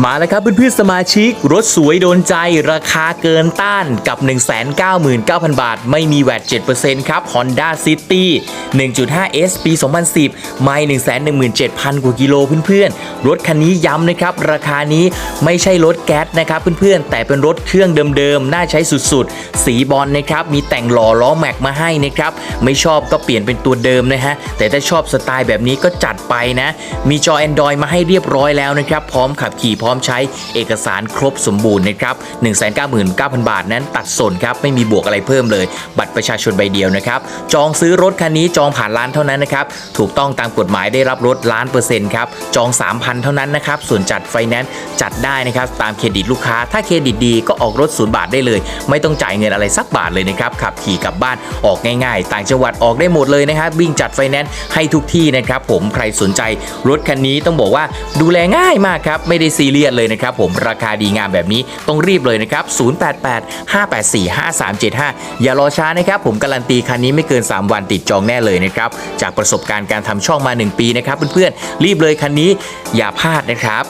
มาแล้วครับเพื่อนๆสมาชิก รถสวยโดนใจราคาเกินต้านกับ 199,000 บาท ไม่มีแวด7%ครับ Honda City 1.5S ปี 2010 ไม่ 117,000 กว่ากิโลเพื่อนๆ รถคันนี้ย้ำนะครับ ราคานี้ไม่ใช่รถแก๊สนะครับเพื่อนๆ แต่เป็นรถเครื่องเดิมๆ น่าใช้สุดๆ สีบอลนะครับ มีแต่งหล่อล้อแม็กมาให้นะครับ ไม่ชอบก็เปลี่ยนเป็นตัวเดิมนะฮะ แต่ถ้าชอบสไตล์แบบนี้ก็จัดไปนะ มีจอ Android มาให้เรียบร้อยแล้วนะครับ พร้อมขับขี่พร้อมใช้เอกสารครบสมบูรณ์นะครับ199,000 บาทนั้นตัดส่วนครับไม่มีบวกอะไรเพิ่มเลย บัตรประชาชนใบเดียวนะครับจองซื้อรถคันนี้จองผ่านร้านเท่านั้นนะครับถูกต้องตามกฎหมายได้รับรถล้านเปอร์เซ็นต์ครับจอง 3,000 เท่านั้นนะครับส่วนจัดไฟแนนซ์จัดได้นะครับตามเครดิตลูกค้า ถ้าเครดิตดีก็ออกรถศูนย์บาทได้เลย ไม่ต้องจ่ายเงินอะไรสักบาทเลยนะครับขับขี่กลับบ้านออกง่าย ๆ ต่างจังหวัดออกได้หมดเลยนะครับวิ่งจัดไฟแนนซ์ให้ทุกที่นะครับผมใครสนใจรถคันนี้ต้องบอกว่าดูแลง่ายมากครับไม่ได้ซีเลียดเลยนะครับผมราคาดีงามแบบนี้ต้องรีบเลยนะครับ 088 584 5375 อย่ารอช้านะครับ ผมการันตีคันนี้ไม่เกิน 3 วันติดจองแน่เลยนะครับ จากประสบการณ์การทำช่องมา 1 ปีนะครับเพื่อนๆรีบเลยคันนี้อย่าพลาดนะครับ